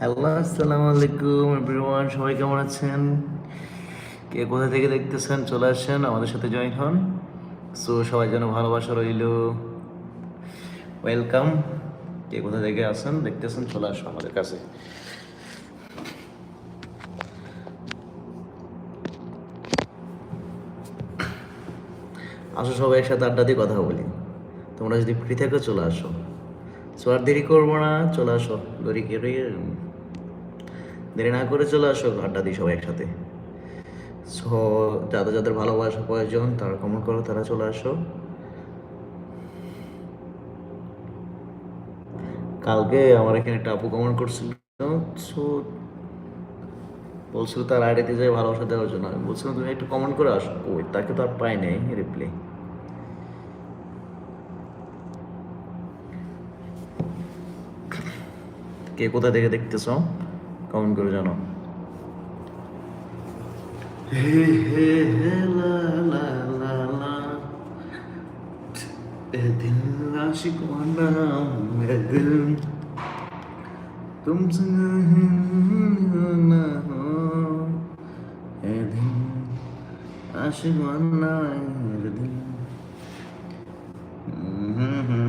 Hello, আসসালামু আলাইকুম everyone, সবাই কেমন আছেন? কে কোথা থেকে দেখতেছেন? চলে আসেন, আমাদের সাথে জয়েন হন। সো, সবাই যেন ভালোবাসা রইল। ওয়েলকাম। কে কোথা থেকে আসেন দেখতেছেন, চলে আসো আমাদের কাছে। আসো, সবাই একসাথে আড্ডা দিয়ে কথা বলি। তোমরা যদি ফ্রি থাকো, চলে আসো। সো, আর দেরি করব না, চলে আসো। দেরি করে দেরি না করে চলে আসো, আড্ডা দিই সবাই একসাথে। সো যাদের যাদের ভালোবাসা প্রয়োজন তারা কমেন্ট করো, তারা চলে আসো। কালকে আমার এখানে একটা আপু কমেন্ট করছিল সো বলছিল তার আইডিতে যাই ভালোবাসা দেওয়ার জন্য। আমি বলছিলাম, তুমি একটু কমেন্ট করে আসো। ওই তাকে তো আর পাই নাই রিপ্লাই কে কোথা থেকে দেখতেছো? কমেন্ট করে জানো। ना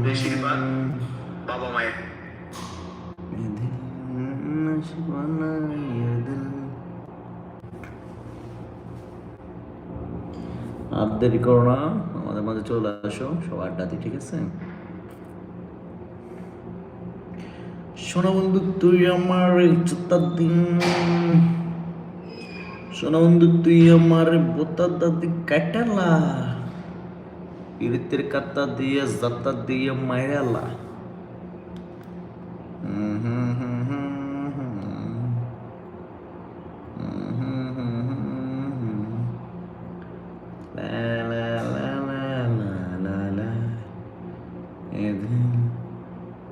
বেশিরভাগ বাবা মায়ের আর দেরি করো না, আমাদের মাঝে চলে আসো সব আড্ডাতে ঠিক আছে? শোনা বন্ধু, তুই আমার চুতার দিন শোনা বন্ধু, তুই আমার বোতার দাদি কাটালা ইরিতের কাতা দিয়ে, জাতা দিয়ে মাইরালা। হুম হুম হুম।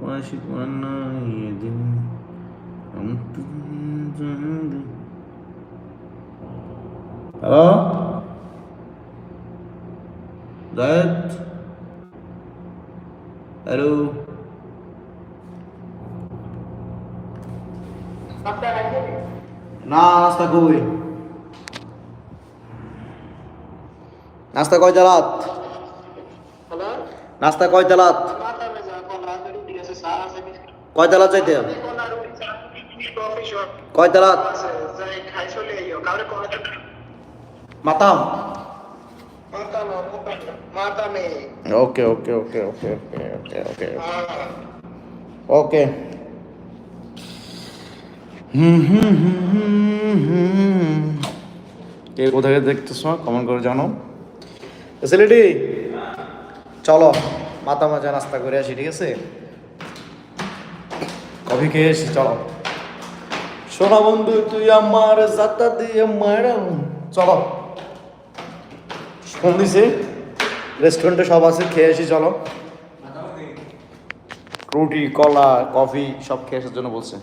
وأشهد أن لا إله أنت হ্যালো জায়েদ হ্যালো না নাস্তা কই নাস্তা কয় জালাত? নাস্তা কয় জালাত? মাথা মেজা কোন রাজধানী ঠিক আছে সারা আছে কয় জালাত চাইতে হবে? কোন আর কয় জালাত আছে যাই খাই চলে আইও কাউরে কোন মাতাম ওকে ওকে। ওকে। ওকে ওকে ওকে ওকে ওকে কে কোথায় দেখতেছ? কমেন্ট করে জানো। ফেসিলিটি চলো মাথা মাজা নাস্তা করে আসি, ঠিক আছে? অভিকেশ চলো। সোনা বন্ধু তুই আমার যাত্রা দিয়ে মারাম চলো। ফোন দিছি রেস্টুরেন্টে সব আছে খেয়ে এসি চলো। রুটি কলা কফি সব খেয়ে আসার জন্য বলছে।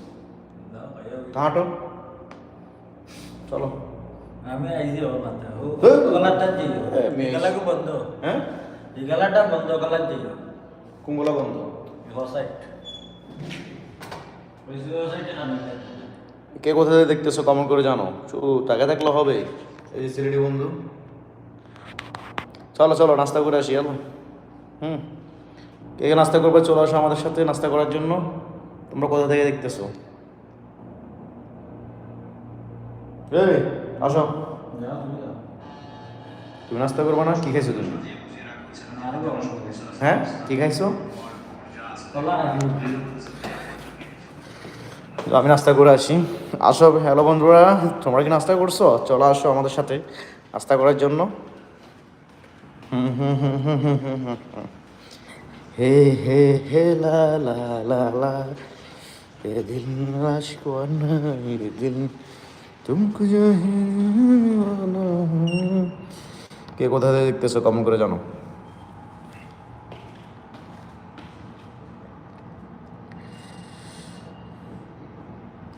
হাঁটো। চলো। আমি হ্যাঁ। হ্যাঁ, বন্ধ। হ্যাঁ? বন্ধ বন্ধ। সাইড কে কোথা থেকে দেখতেছো? কমেন্ট করে জানো শুধু টাকা থাকলে হবে। এই যে সিলেটি বন্ধু। চলো চলো নাস্তা করে আসি চলো হুম। কে কে নাস্তা করবে? চলে আসো আমাদের সাথে নাস্তা করার জন্য। তোমরা কোথা থেকে দেখতেছো? এই আসো। তুমি নাস্তা করবে না? কি খাইছো তুমি? হ্যাঁ? কি খাইছো? আমি নাস্তা করে আসি। আসো হ্যালো বন্ধুরা, তোমরা কি নাস্তা করছ? চলো আসো আমাদের সাথে নাস্তা করার জন্য। হে হে হে, লা লা লা লা। এ দিল রাশ কে কোথা থেকে দেখতেছো? কম করে জানো।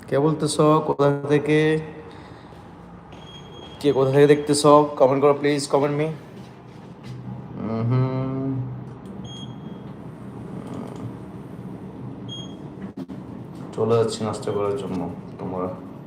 কে বলতেছ? কোথা থেকে? কে কোথা থেকে দেখতেছ? কমেন্ট করো প্লিজ কমেন্ট মি চলে যাচ্ছি নাস্তা করার জন্য, তোমরা।